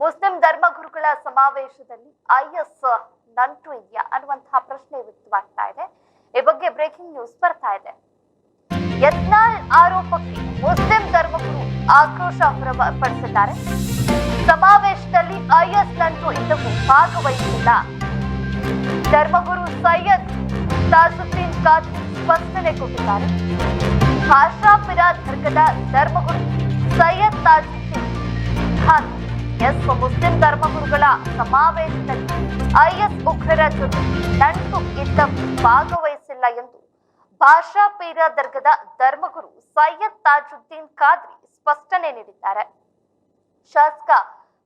Muslim ಧರ್ಮಗುರುಗಳ ಸಮಾವೇಶದಲ್ಲಿ IS ನಂಟು ಇದೆಯಾ ಅನ್ನುವಂತಹ ಪ್ರಶ್ನೆ ವ್ಯಕ್ತವಾಗ್ತಾ ಇದೆ. ಈ ಬಗ್ಗೆ ಬ್ರೇಕಿಂಗ್ ನ್ಯೂಸ್ ಬರ್ತಾ ಇದೆ. ಯತ್ನಾಳ್ ಆರೋಪಕ್ಕೆ ಮುಸ್ಲಿಂ ಧರ್ಮಗುರು ಆಕ್ರೋಶ ಹೊರಪಡಿಸಿದ್ದಾರೆ ಸಮಾವೇಶದಲ್ಲಿ ಐಎಸ್ ನಂಟು ಇದ್ದವು ಭಾಗವಹಿಸಿಲ್ಲ. ಧರ್ಮಗುರು ಸೈಯದ್ ತಾಜುದ್ದೀನ್ ಖಾದ್ರಿ ಸ್ಪಷ್ಟನೆ ಕೊಟ್ಟಿದ್ದಾರೆ. ಭಾಷಾ ಪಿರಾಧರ್ಗದ ಧರ್ಮಗುರು ಸೈಯದ್ ತಾಜುದ್ದೀನ್ ಖಾದ್ರಿ ಎಸ್ ಮುಸ್ಲಿಂ ಧರ್ಮಗುರುಗಳ ಸಮಾವೇಶದಲ್ಲಿ ಐಎಸ್ ಉಗ್ರರ ಜೊತೆ ನಂಟು ಇದ್ದ ಭಾಗವಹಿಸಿಲ್ಲ ಎಂದು ಭಾಷಾ ಪೀರ ದರ್ಗದ ಧರ್ಮಗುರು ಸೈಯದ್ ತಾಜುದ್ದೀನ್ ಖಾದ್ರಿ ಸ್ಪಷ್ಟನೆ ನೀಡಿದ್ದಾರೆ. ಶಾಸಕ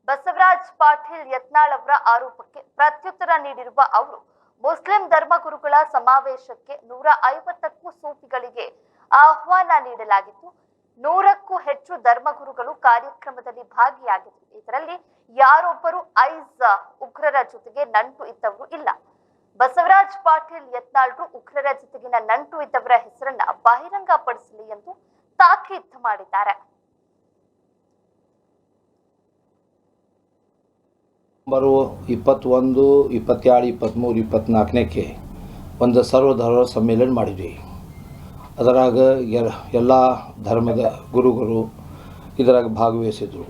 ಬಸವರಾಜ್ ಪಾಟೀಲ್ ಯತ್ನಾಳ್ ಅವರ ಆರೋಪಕ್ಕೆ ಪ್ರತ್ಯುತ್ತರ ನೀಡಿರುವ ಅವರು, ಮುಸ್ಲಿಂ ಧರ್ಮಗುರುಗಳ ಸಮಾವೇಶಕ್ಕೆ ನೂರ ಐವತ್ತಕ್ಕೂ ಸೂಫಿಗಳಿಗೆ ಆಹ್ವಾನ ನೀಡಲಾಗಿತ್ತು. ನೂರಕ್ಕೂ ಹೆಚ್ಚು ಧರ್ಮಗುರುಗಳು ಕಾರ್ಯಕ್ರಮದಲ್ಲಿ ಭಾಗಿಯಾಗಿದ್ದರು. ಇದರಲ್ಲಿ ಯಾರೊಬ್ಬರು ಐಸ್ ಉಗ್ರರ ಜೊತೆಗೆ ನಂಟು ಇದ್ದವರು ಇಲ್ಲ. ಬಸವರಾಜ್ ಪಾಟೀಲ್ ಯತ್ನಾಳ್ರು ಉಗ್ರರ ಜೊತೆಗಿನ ನಂಟು ಇದ್ದವರ ಹೆಸರನ್ನ ಬಹಿರಂಗಪಡಿಸಲಿ ಎಂದು ತಾಕೀತು ಮಾಡಿದ್ದಾರೆ. ನವಂಬರು ಇಪ್ಪತ್ತೊಂದು ಇಪ್ಪತ್ತೆರಡು ಇಪ್ಪತ್ತ್ಮೂರು ಇಪ್ಪತ್ತ್ನಾಲ್ಕನೇಕ್ಕೆ ಒಂದು ಸರ್ವಧರ್ಮ ಸಮ್ಮೇಳನ ಮಾಡಿದ್ವಿ. ಅದರಾಗ ಎಲ್ಲ ಧರ್ಮದ ಗುರುಗಳು ಇದರಾಗ ಭಾಗವಹಿಸಿದರು.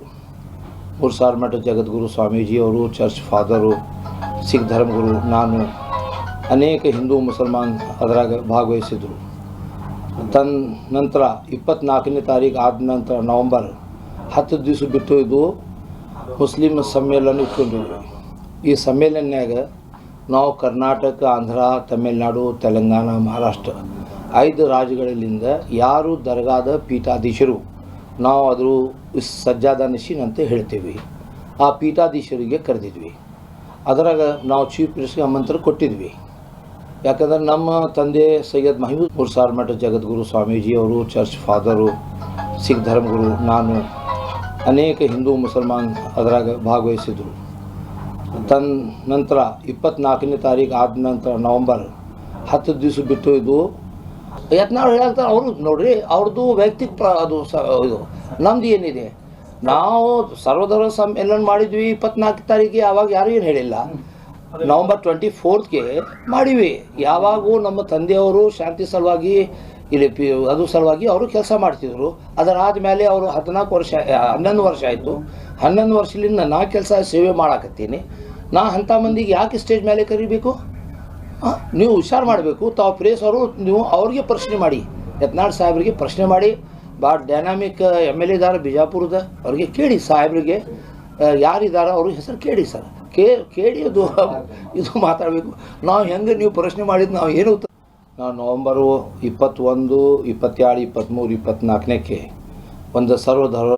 ಮೂರು ಸಾವಿರ ಮಠ ಜಗದ್ಗುರು ಸ್ವಾಮೀಜಿಯವರು, ಚರ್ಚ್ ಫಾದರು, ಸಿಖ್ ಧರ್ಮಗುರು, ನಾನು, ಅನೇಕ ಹಿಂದೂ ಮುಸಲ್ಮಾನ್ ಅದರಾಗ ಭಾಗವಹಿಸಿದರು. ತನ್ ನಂತರ ಇಪ್ಪತ್ನಾಲ್ಕನೇ ತಾರೀಕು ಆದ ನಂತರ ನವಂಬರ್ ಹತ್ತು ದಿವಸ ಬಿಟ್ಟು ಇದು ಮುಸ್ಲಿಂ ಸಮ್ಮೇಳನ ಇಟ್ಕೊಂಡಿದ್ವಿ ಈ ಸಮ್ಮೇಳನ್ಯಾಗ ನಾವು ಕರ್ನಾಟಕ, ಆಂಧ್ರ, ತಮಿಳ್ನಾಡು, ತೆಲಂಗಾಣ, ಮಹಾರಾಷ್ಟ್ರ ಐದು ರಾಜ್ಯಗಳಲ್ಲಿಂದ ಯಾರು ದರ್ಗಾದ ಪೀಠಾಧೀಶರು? ನಾವು ಅದರು ಸಜ್ಜಾದ ಅಂತ ಹೇಳ್ತೀವಿ. ಆ ಪೀಠಾಧೀಶರಿಗೆ ಕರೆದಿದ್ವಿ. ಅದರಾಗ ನಾವು ಚೀಫ್ ಮಿನಿಸ್ಟರ್ಗೆ ಆಮಂತ್ರ ಕೊಟ್ಟಿದ್ವಿ. ಯಾಕಂದ್ರೆ ನಮ್ಮ ತಂದೆ ಸೈಯದ್ ಮಹಮೂದ್ ಮೂರು ಸಾವಿರ ಮಠ ಜಗದ್ಗುರು ಸ್ವಾಮೀಜಿಯವರು, ಚರ್ಚ್ ಫಾದರು, ಸಿಖ್ ಧರ್ಮಗುರು, ನಾನು ಅನೇಕ ಹಿಂದೂ ಮುಸಲ್ಮಾನ್ ಅದರಾಗ ಭಾಗವಹಿಸಿದರು. ತನ್ ನಂತರ ಇಪ್ಪತ್ತ್ನಾಲ್ಕನೇ ತಾರೀಕು ಆದ ನಂತರ ನವಂಬರ್ ಹತ್ತು ದಿವಸ ಬಿಟ್ಟು ಇದು ಯತ್ನಾಳ್ ಹೇಳ್ತಾರೆ ಅವರು ನೋಡ್ರಿ ಅವ್ರದ್ದು ವೈಯಕ್ತಿಕ ಪ್ರ ಅದು ಸ ಇದು ನಮ್ದು ಏನಿದೆ? ನಾವು ಸರ್ವಧರ್ಮ ಸಮ್ಮೇಳನ ಮಾಡಿದ್ವಿ ಇಪ್ಪತ್ನಾಲ್ಕು ತಾರೀಕಿಗೆ ಆವಾಗ ಯಾರು ಏನು ಹೇಳಿಲ್ಲ? ನವಂಬರ್ ಟ್ವೆಂಟಿ ಫೋರ್ತ್ಗೆ ಮಾಡಿವಿ. ಯಾವಾಗ ನಮ್ಮ ತಂದೆಯವರು ಶಾಂತಿ ಸಲುವಾಗಿ ಇಲ್ಲಿ ಪಿ ಅದು ಸಲುವಾಗಿ ಅವರು ಕೆಲಸ ಮಾಡ್ತಿದ್ರು. ಅದರಾದ ಮೇಲೆ ಅವರು ಹದಿನಾಲ್ಕು ವರ್ಷ ಹನ್ನೊಂದು ವರ್ಷ ಆಯಿತು. ಹನ್ನೊಂದು ವರ್ಷದಿಂದ ನಾ ಕೆಲಸ ಸೇವೆ ಮಾಡಾಕತ್ತೀನಿ. ನಾ ಅಂಥ ಮಂದಿಗೆ ಯಾಕೆ ಸ್ಟೇಜ್ ಮೇಲೆ ಕರಿಬೇಕು? ನೀವು ಹುಷಾರು ಮಾಡಬೇಕು, ತಾವು ಪ್ರೇಸ್ ಅವರು, ನೀವು ಅವ್ರಿಗೆ ಪ್ರಶ್ನೆ ಮಾಡಿ. ಯತ್ನಾಳ್ ಸಾಹೇಬ್ರಿಗೆ ಪ್ರಶ್ನೆ ಮಾಡಿ. ಭಾಳ ಡೈನಾಮಿಕ್ ಎಂ ಎಲ್ ಇದ್ದಾರೆ ಬಿಜಾಪುರದ, ಅವ್ರಿಗೆ ಕೇಳಿ ಸಾಹೇಬ್ರಿಗೆ. ಯಾರಿದ್ದಾರೆ ಅವ್ರ ಹೆಸರು ಕೇಳಿ ಸರ್. ಕೇ, ಕೇಳಿ ಅದು, ಇದು ಮಾತಾಡಬೇಕು. ನಾವು ಹೆಂಗೆ ನೀವು ಪ್ರಶ್ನೆ ಮಾಡಿದ್ದು ನಾವು ಏನು ನಾವು ನವಂಬರು ಇಪ್ಪತ್ತೊಂದು ಇಪ್ಪತ್ತೇಳು ಇಪ್ಪತ್ತ್ಮೂರು ಇಪ್ಪತ್ತ್ನಾಲ್ಕನೇಕ್ಕೆ ಒಂದು ಸರ್ವಧರ್ಮ